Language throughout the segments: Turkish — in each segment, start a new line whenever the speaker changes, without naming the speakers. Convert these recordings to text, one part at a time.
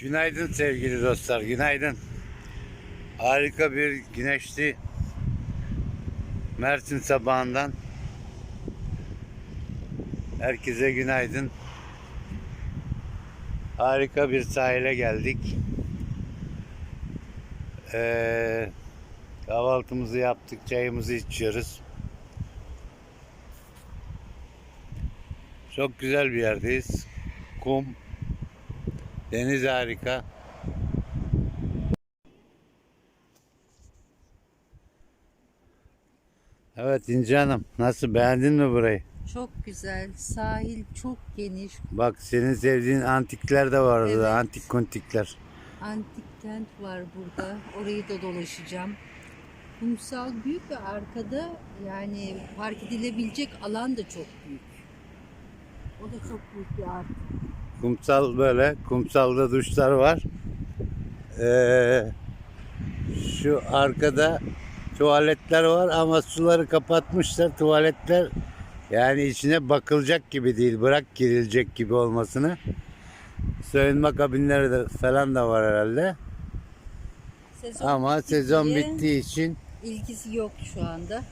Günaydın sevgili dostlar, günaydın. Harika bir güneşli Mersin sabahından herkese günaydın. Harika bir sahile geldik. Ee, kahvaltımızı yaptık, çayımızı içiyoruz. Çok güzel bir yerdeyiz. Kum, Deniz harika. Evet İnci Hanım nasıl beğendin mi burayı?
Çok güzel. Sahil çok geniş.
Bak senin sevdiğin antikler de var orada.
Evet.
Antik kontikler.
Antik kent var burada. Orayı da dolaşacağım. Kumsal büyük ve arkada yani park edilebilecek alan da çok büyük. O da çok büyük bir artı.
Kumsal böyle. Kumsalda duşlar var. Ee, şu arkada tuvaletler var ama suları kapatmışlar. Tuvaletler yani içine bakılacak gibi değil. Bırak girilecek gibi olmasını. Soyunma kabinleri de falan da var herhalde.
Sezon
Ama
bitti
sezon bittiği için
ilgisi yok şu anda.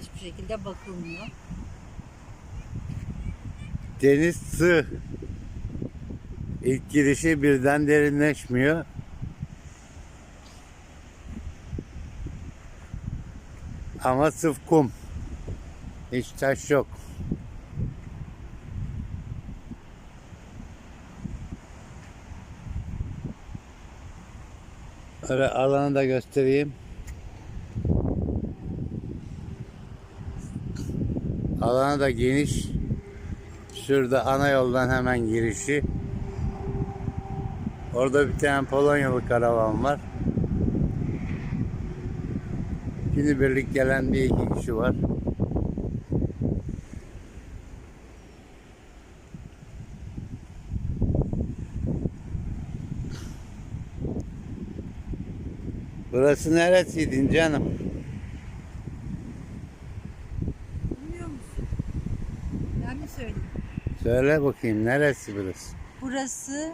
Hiçbir şekilde bakılmıyor.
deniz sığ. İlk girişi birden derinleşmiyor. Ama sırf kum. Hiç taş yok. Öyle alanı da göstereyim. Alanı da geniş. Şurada ana yoldan hemen girişi. Orada bir tane Polonyalı karavan var. Günübirlik gelen bir iki kişi var. Burası neresiydin canım?
Bilmiyor musun? Ben mi söyleyeyim?
Söyle bakayım neresi burası?
Burası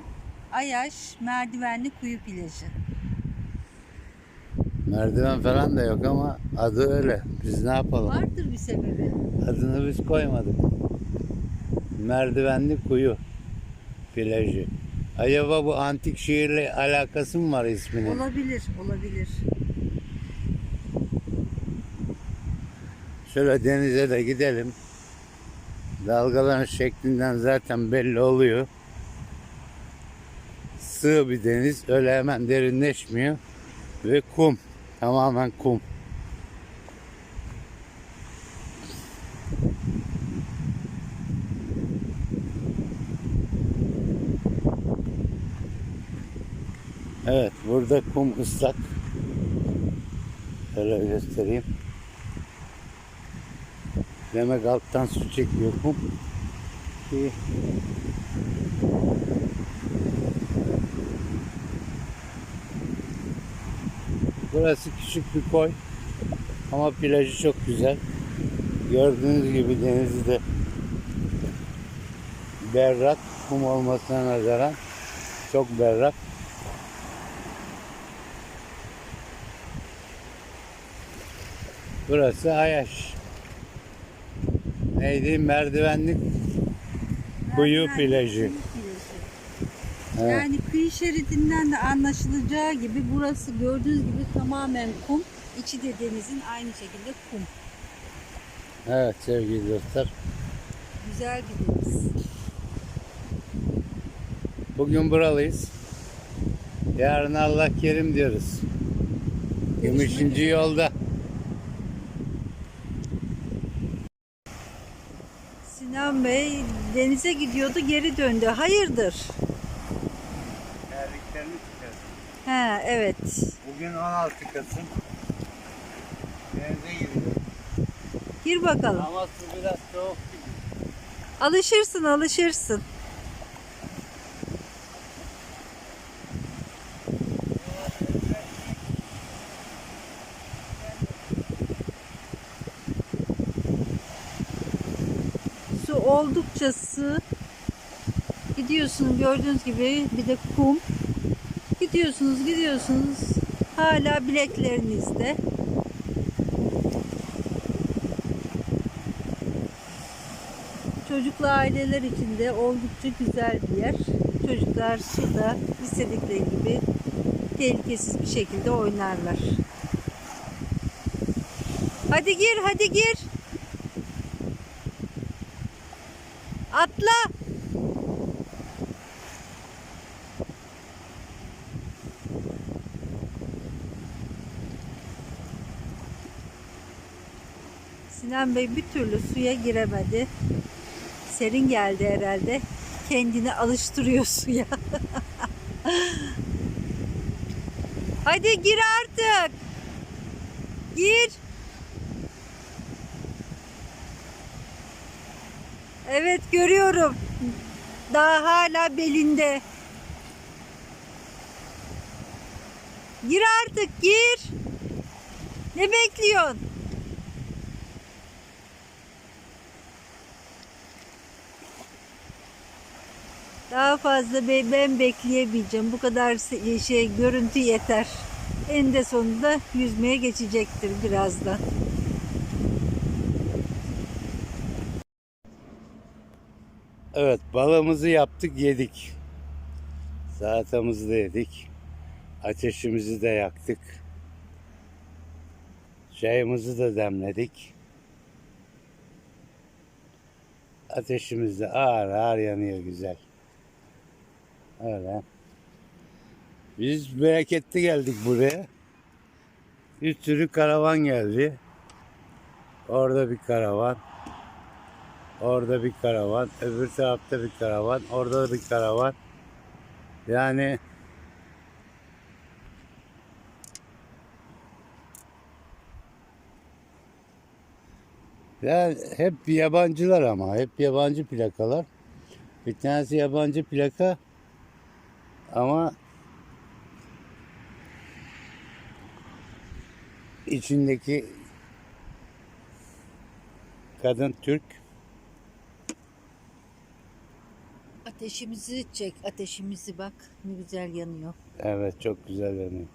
Ayaş Merdivenli Kuyu Plajı.
Merdiven falan da yok ama adı öyle. Biz ne yapalım?
Vardır bir sebebi.
Adını biz koymadık. Merdivenli kuyu plajı. Acaba bu antik şehirle alakası mı var isminin?
Olabilir, olabilir.
Şöyle denize de gidelim. Dalgaların şeklinden zaten belli oluyor. Sığ bir deniz. Öyle hemen derinleşmiyor. Ve kum. Tamamen kum. Evet burada kum ıslak. Şöyle göstereyim. Demek alttan su çekiyor kum. Ki Burası küçük bir koy. Ama plajı çok güzel. Gördüğünüz gibi denizi de berrak. Kum olmasına nazaran çok berrak. Burası Ayaş. Neydi? Merdivenlik kuyu plajı. Evet.
Yani kıyı şeridinden de anlaşılacağı gibi burası gördüğünüz gibi tamamen kum. İçi de denizin aynı şekilde kum.
Evet sevgili dostlar.
Güzel bir deniz.
Bugün buralıyız. Yarın Allah kerim diyoruz. Gümüşüncü yolda.
Sinan Bey denize gidiyordu geri döndü. Hayırdır? He evet.
Bugün 16 Kasım. Denize gidiyoruz.
Gir bakalım.
Ama su biraz soğuk gibi.
Alışırsın alışırsın. Su oldukça sığ. Gidiyorsun gördüğünüz gibi bir de kum. Gidiyorsunuz gidiyorsunuz. Hala bileklerinizde. Çocuklu aileler için de oldukça güzel bir yer. Çocuklar suda istedikleri gibi tehlikesiz bir şekilde oynarlar. Hadi gir, hadi gir. Atla. Sinan Bey bir türlü suya giremedi. Serin geldi herhalde. Kendini alıştırıyor suya. Hadi gir artık. Gir. Evet görüyorum. Daha hala belinde. Gir artık gir. Ne bekliyorsun? Daha fazla be- ben bekleyemeyeceğim. Bu kadar se- şey görüntü yeter. En de sonunda yüzmeye geçecektir birazdan.
Evet balığımızı yaptık yedik. Salatamızı da yedik. Ateşimizi de yaktık. Çayımızı da demledik. Ateşimiz de ağır ağır yanıyor güzel. Öyle. Biz bereketli geldik buraya. Bir sürü karavan geldi. Orada bir karavan. Orada bir karavan, öbür tarafta bir karavan, orada da bir karavan. Yani ya hep yabancılar ama hep yabancı plakalar. Bir tanesi yabancı plaka ama içindeki kadın Türk.
Ateşimizi çek, ateşimizi bak ne güzel yanıyor.
Evet çok güzel yanıyor.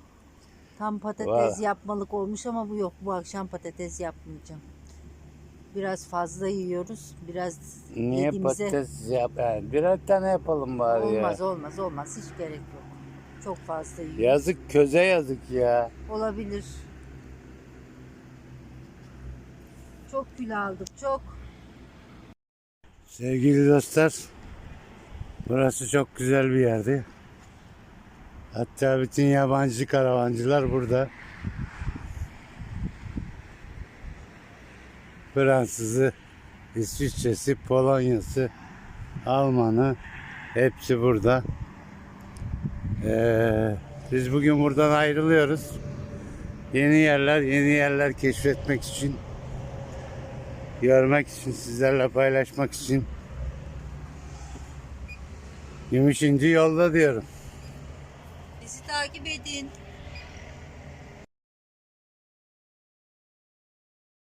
Tam patates
Vay.
yapmalık olmuş ama bu yok. Bu akşam patates yapmayacağım. Biraz fazla yiyoruz. Biraz
Niye
yediğimize
patates yap? Yani birer tane yapalım bari
olmaz
ya.
olmaz olmaz hiç gerek yok. Çok fazla yiyor.
Yazık köze yazık ya.
Olabilir. Çok kül aldık çok.
Sevgili dostlar, burası çok güzel bir yerdi. Hatta bütün yabancı karavancılar burada. Fransızı, İsviçresi, Polonyası, Almanı hepsi burada. Ee, biz bugün buradan ayrılıyoruz. Yeni yerler, yeni yerler keşfetmek için, görmek için, sizlerle paylaşmak için Gümüşüncü yolda diyorum.
Bizi takip edin.